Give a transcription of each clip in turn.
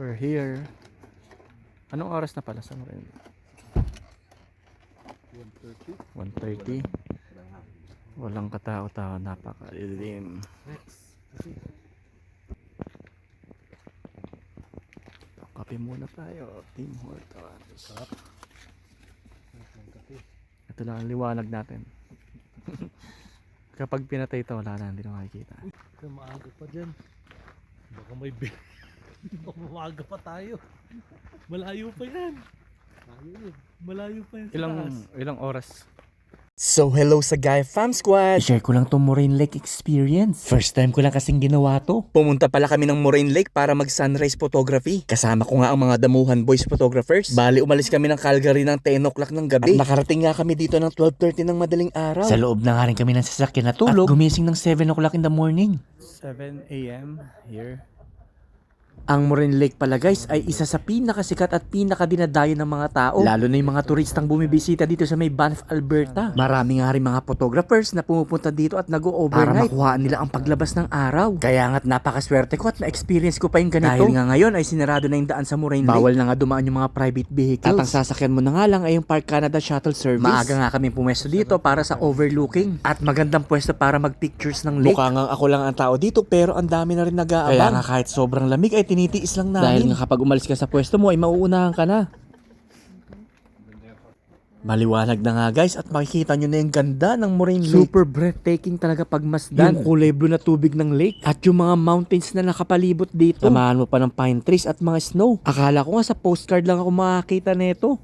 We're here. Anong oras na pala sa Moreno? 1.30. 1.30. Walang katao-tao. Napakalilim. Kape muna tayo. Team Hortons. Ito lang ang liwanag natin. Kapag pinatay ito, wala na. Hindi na makikita. Maaga pa dyan. Baka may bin. Maaga pa tayo. Malayo pa yan. Malayo, pa yan sa Ilang, taas. ilang oras? So hello sa Guy Fam Squad! I-share ko lang tong Moraine Lake experience. First time ko lang kasing ginawa to. Pumunta pala kami ng Moraine Lake para mag sunrise photography. Kasama ko nga ang mga damuhan boys photographers. Bali umalis kami ng Calgary ng 10 o'clock ng gabi. At nakarating nga kami dito ng 12.30 ng madaling araw. Sa loob na nga rin kami ng sasakyan natulog. At gumising ng 7 o'clock in the morning. 7 a.m. here. Ang Moraine Lake pala guys ay isa sa pinakasikat at pinakadinadayo ng mga tao. Lalo na yung mga turistang bumibisita dito sa may Banff, Alberta. Marami nga rin mga photographers na pumupunta dito at nag-overnight para makuhaan nila ang paglabas ng araw. Kaya nga't napakaswerte ko at na-experience ko pa yung ganito. Dahil nga ngayon ay sinarado na yung daan sa Moraine Lake. Bawal na nga dumaan yung mga private vehicles. At ang sasakyan mo na nga lang ay yung Park Canada Shuttle Service. Maaga nga kami pumesto dito para sa overlooking. At magandang pwesto para mag-pictures ng lake. Mukha nga ako lang ang tao dito pero ang dami na rin nag-aabang. Kaya nga kahit sobrang lamig ay tinitiis lang namin. Dahil nga kapag umalis ka sa pwesto mo ay mauunahan ka na. Maliwanag na nga guys at makikita nyo na yung ganda ng Moraine Lake. Super breathtaking talaga pagmasdan. Yung kulay blue na tubig ng lake. At yung mga mountains na nakapalibot dito. Samahan mo pa ng pine trees at mga snow. Akala ko nga sa postcard lang ako makakita nito.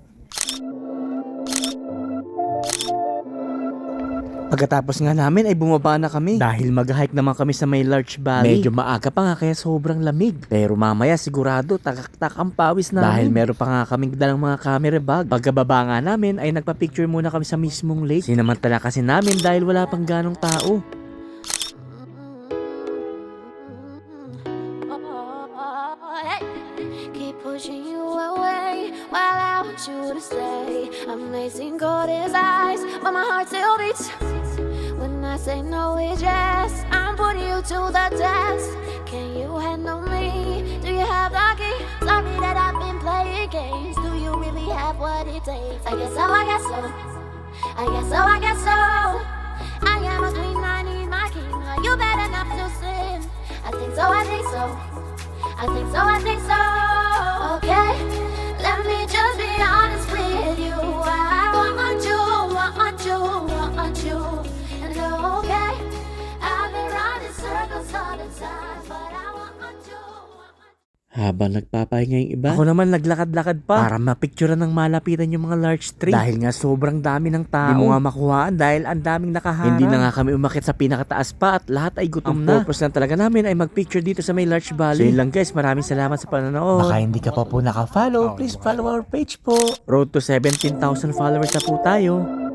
Pagkatapos nga namin ay bumaba na kami dahil mag-hike naman kami sa may Larch Valley. Medyo maaga pa nga kaya sobrang lamig. Pero mamaya sigurado takak-tak ang pawis namin. Dahil meron pa nga kaming dalang mga camera bag. Pagkababa nga namin ay nagpa-picture muna kami sa mismong lake. Sinamantala kasi namin dahil wala pang ganong tao. Hey. Keep pushing you away while I want you to stay. Amazing cold as ice, but my heart still beats. Say no, it's yes. I'm putting you to the test. Can you handle me? Do you have the key? Sorry that I've been playing games. Do you really have what it takes? I guess so, I guess so. I guess so, I guess so. I am a queen, I need my king. Are you bad enough to sin? I think so, I think so. I think so, I think so. Habang nagpapahinga yung iba, ako naman naglakad-lakad pa para mapicturean ng malapitan yung mga large tree. Dahil nga sobrang dami ng tao. Hindi mo nga makuhaan dahil ang daming nakaharang. Hindi na nga kami umakit sa pinakataas pa at lahat ay gutom Ang na. purpose lang talaga namin ay magpicture dito sa may large valley. So yun lang guys, maraming salamat sa panonood. Baka hindi ka pa po nakafollow, please follow our page po. Road to 17,000 followers na po tayo.